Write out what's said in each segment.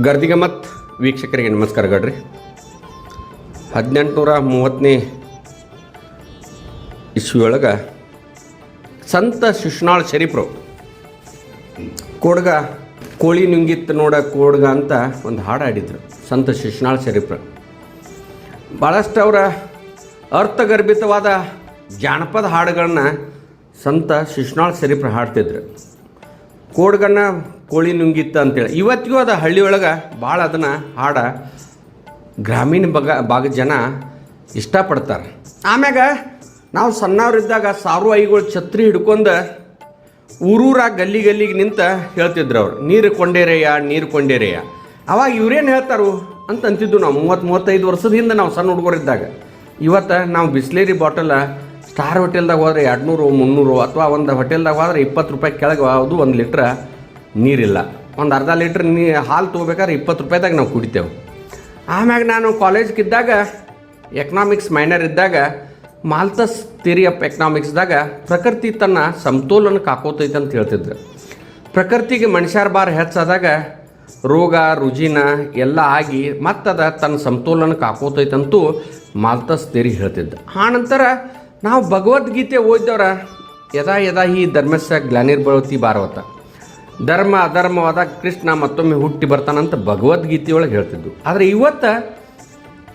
ಗರ್ದಿಗಮತ್ ವೀಕ್ಷಕರಿಗೆ ನಮಸ್ಕಾರಗಳ್ರಿ ಹದಿನೆಂಟುನೂರ ಮೂವತ್ತನೇ ಇಸ್ವಿಯೊಳಗೆ ಸಂತ ಶಿಶುನಾಳ್ ಶರೀಫ್ರು ಕೋಡ್ಗ ಕೋಳಿ ನುಂಗಿತ್ತು ನೋಡ ಕೋಡ್ಗ ಅಂತ ಒಂದು ಹಾಡು ಹಾಡಿದ್ರು ಸಂತ ಶಿಶುನಾಳ್ ಶರೀಫ್ರು. ಭಾಳಷ್ಟು ಅವರ ಅರ್ಥಗರ್ಭಿತವಾದ ಜಾನಪದ ಹಾಡುಗಳನ್ನ ಸಂತ ಶಿಶುನಾಳ್ ಶರೀಫ್ರು ಹಾಡ್ತಿದ್ರು. ಕೋಡ್ಗನ್ನ ಕೋಳಿ ನುಂಗಿತ್ತ ಅಂತೇಳಿ. ಇವತ್ತಿಗೂ ಅದು ಹಳ್ಳಿ ಒಳಗೆ ಭಾಳ ಅದನ್ನು ಹಾಡ ಗ್ರಾಮೀಣ ಭಾಗ ಭಾಗ ಜನ ಇಷ್ಟಪಡ್ತಾರೆ. ಆಮ್ಯಾಗ ನಾವು ಸಣ್ಣವರಿದ್ದಾಗ ಸಾರು ಐಗಳು ಛತ್ರಿ ಹಿಡ್ಕೊಂಡು ಊರೂರ ಗಲ್ಲಿ ಗಲ್ಲಿಗೆ ನಿಂತ ಹೇಳ್ತಿದ್ರು ಅವ್ರು, ನೀರು ಕೊಂಡೇರೆಯ ನೀರು ಕೊಂಡೇರೆಯ ಅವಾಗ ಇವ್ರೇನು ಹೇಳ್ತಾರು ಅಂತ ಅಂತಿದ್ದು ನಾವು ಮೂವತ್ತು ಮೂವತ್ತೈದು ವರ್ಷದ ಹಿಂದೆ ನಾವು ಸಣ್ಣ ಹುಡುಗರಿದ್ದಾಗ. ಇವತ್ತು ನಾವು ಬಿಸ್ಲೇರಿ ಬಾಟಲ್ ಸ್ಟಾರ್ ಹೋಟೆಲ್ದಾಗ ಹೋದ್ರೆ ಎರಡುನೂರು, ಮುನ್ನೂರು ಅಥವಾ ಒಂದು ಹೋಟೆಲ್ದಾಗ ಹೋದ್ರೆ ಇಪ್ಪತ್ತು ರೂಪಾಯಿ ಕೆಳಗೆ ಅದು ಒಂದು ಲೀಟ್ರ್ ನೀರಿಲ್ಲ. ಒಂದು ಅರ್ಧ ಲೀಟ್ರ್ ನೀ, ಹಾಲು ತೊಗೋಬೇಕಾದ್ರೆ ಇಪ್ಪತ್ತು ರೂಪಾಯಿದಾಗ ನಾವು ಕುಡಿತೇವೆ. ಆಮ್ಯಾಗ ನಾನು ಕಾಲೇಜ್ಗಿದ್ದಾಗ ಎಕನಾಮಿಕ್ಸ್ ಮೈನರ್ ಇದ್ದಾಗ, ಮಾಲ್ತಸ್ ಥಿಯರಿ ಆಫ್ ಎಕನಾಮಿಕ್ಸ್ದಾಗ ಪ್ರಕೃತಿ ತನ್ನ ಸಮತೋಲನ ಕಾಕೋತೈತೆ ಅಂತ ಹೇಳ್ತಿದ್ರು. ಪ್ರಕೃತಿಗೆ ಮನುಷ್ಯರ ಬಾರ್ ಹೆಚ್ಚಾದಾಗ ರೋಗ, ರುಜಿನ ಎಲ್ಲ ಆಗಿ ಮತ್ತದ ತನ್ನ ಸಮತೋಲನ ಕಾಕೋತೈತಂತೂ ಮಾಲ್ತಸ್ ಥಿಯರಿ ಹೇಳ್ತಿದ್ದ ಆನಂತರ ನಾವು ಭಗವದ್ಗೀತೆ ಓದಿದವ್ರ. ಯದಾ ಯದಾ ಈ ಧರ್ಮಸ್ಯ ಗ್ಲಾನಿರ್ಭವತಿ ಭಾರವತ. ಧರ್ಮ ಅಧರ್ಮವಾದ ಕೃಷ್ಣ ಮತ್ತೊಮ್ಮೆ ಹುಟ್ಟಿ ಬರ್ತಾನಂತ ಭಗವದ್ಗೀತೆಯೊಳಗೆ ಹೇಳ್ತಿದ್ದು. ಆದರೆ ಇವತ್ತು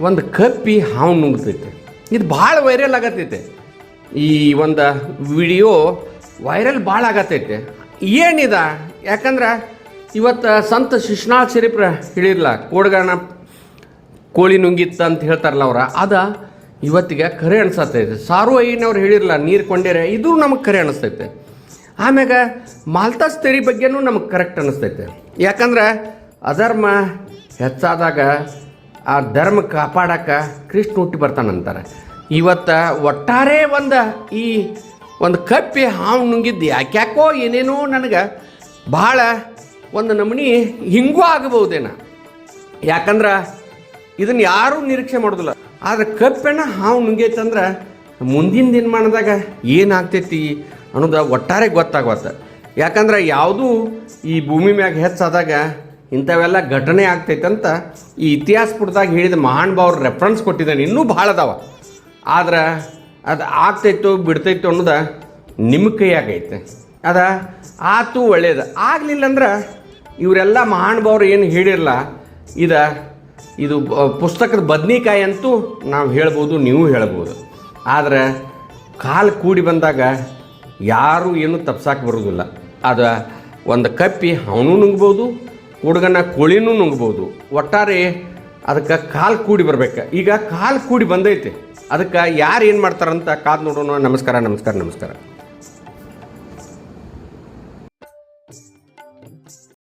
ಒಂದು ಕಪ್ಪಿ ಹಾವು ನುಂಗ್ತೈತೆ. ಇದು ಭಾಳ ವೈರಲ್ ಆಗತ್ತೈತೆ ಈ ಒಂದು ವಿಡಿಯೋ ವೈರಲ್ ಭಾಳ ಆಗತ್ತೈತೆ ಏನಿದ? ಯಾಕಂದ್ರೆ ಇವತ್ತು ಸಂತ ಶಿಶ್ನಾಳ್ ಶರೀಫ್ರ ಹೇಳಿರಲ್ಲ ಕೋಡ್ಗಣ ಕೋಳಿ ನುಂಗಿತ್ತು ಅಂತ ಹೇಳ್ತಾರಲ್ಲ ಅವ್ರ. ಅದ ಇವತ್ತಿಗೆ ಕರೆ ಅನ್ಸತ್ತೈತೆ ಸಾರು ಅಯ್ಯನವ್ರು ಹೇಳಿರಲ್ಲ ನೀರು ಕೊಂಡೇರೆ, ಇದು ನಮಗೆ ಖರೆ ಅನಿಸ್ತೈತೆ. ಆಮ್ಯಾಗ ಮಾಲ್ತಾಸ್ ತೆರಿ ಬಗ್ಗೆನೂ ನಮಗೆ ಕರೆಕ್ಟ್ ಅನಿಸ್ತೈತೆ. ಯಾಕಂದ್ರೆ ಅಧರ್ಮ ಹೆಚ್ಚಾದಾಗ ಆ ಧರ್ಮ ಕಾಪಾಡಕ್ಕೆ ಕೃಷ್ಣ ಹುಟ್ಟಿ ಬರ್ತಾನಂತಾರೆ ಇವತ್ತು ಒಟ್ಟಾರೆ ಒಂದು ಈ ಒಂದು ಕಪ್ಪಿ ಹಾವು ನುಂಗಿದ್ದು ಯಾಕ್ಯಾಕೋ ಏನೇನೋ ನನಗೆ ಭಾಳ ಒಂದು ನಮೂನಿ ಹಿಂಗೂ ಆಗಬಹುದೇನ. ಯಾಕಂದ್ರೆ ಇದನ್ನು ಯಾರೂ ನಿರೀಕ್ಷೆ ಮಾಡೋದಿಲ್ಲ. ಆದ್ರೆ ಕಪ್ಪೆಣ್ಣ ಹಾವು ನುಂಗೈತಂದ್ರೆ ಮುಂದಿನ ದಿನಮಾನದಾಗ ಏನಾಗ್ತೈತಿ ಅನ್ನೋದು ಒಟ್ಟಾರೆ ಗೊತ್ತಾಗತ್ತೆ ಯಾಕಂದ್ರೆ ಯಾವುದೂ ಈ ಭೂಮಿ ಮ್ಯಾಗ ಹೆಚ್ಚಾದಾಗ ಇಂಥವೆಲ್ಲ ಘಟನೆ ಅಂತ ಈ ಇತಿಹಾಸ ಪುಟದಾಗ ಹೇಳಿದ ಮಹಾನ್ ಭಾವ್ರ ರೆಫರೆನ್ಸ್ ಕೊಟ್ಟಿದ್ದಾನೆ. ಇನ್ನೂ ಭಾಳ ಅದಾವ. ಆದ್ರೆ ಅದು ಆಗ್ತೈತೋ ಬಿಡ್ತೈತೋ ಅನ್ನೋದು ನಿಮ್ಮ ಕೈಯಾಗೈತೆ. ಅದ ಆತು ಒಳ್ಳೇದು. ಆಗಲಿಲ್ಲ ಅಂದ್ರೆ ಇವರೆಲ್ಲ ಮಹಾನುಭಾವರು ಏನು ಹೇಳಿರಲ್ಲ ಇದ ಇದು ಪುಸ್ತಕದ ಬದ್ನಿಕಾಯಿ ಅಂತೂ ನಾವು ಹೇಳ್ಬೋದು, ನೀವು ಹೇಳ್ಬೋದು. ಆದರೆ, ಕಾಲು ಕೂಡಿ ಬಂದಾಗ ಯಾರೂ ಏನು ತಪ್ಸಕ್ಕೆ ಬರೋದಿಲ್ಲ. ಅದು ಒಂದು ಕಪ್ಪಿ ಅವನು ನುಂಗ್ಬೋದು, ಹುಡುಗನ ಕೋಳಿನೂ ನುಂಗ್ಬೋದು. ಒಟ್ಟಾರೆ ಅದಕ್ಕೆ ಕಾಲು ಕೂಡಿ ಬರ್ಬೇಕು. ಈಗ ಕಾಲು ಕೂಡಿ ಬಂದೈತೆ. ಅದಕ್ಕೆ ಯಾರು ಏನು ಮಾಡ್ತಾರಂತ ಕಾದು ನೋಡೋಣ. ನಮಸ್ಕಾರ ನಮಸ್ಕಾರ ನಮಸ್ಕಾರ.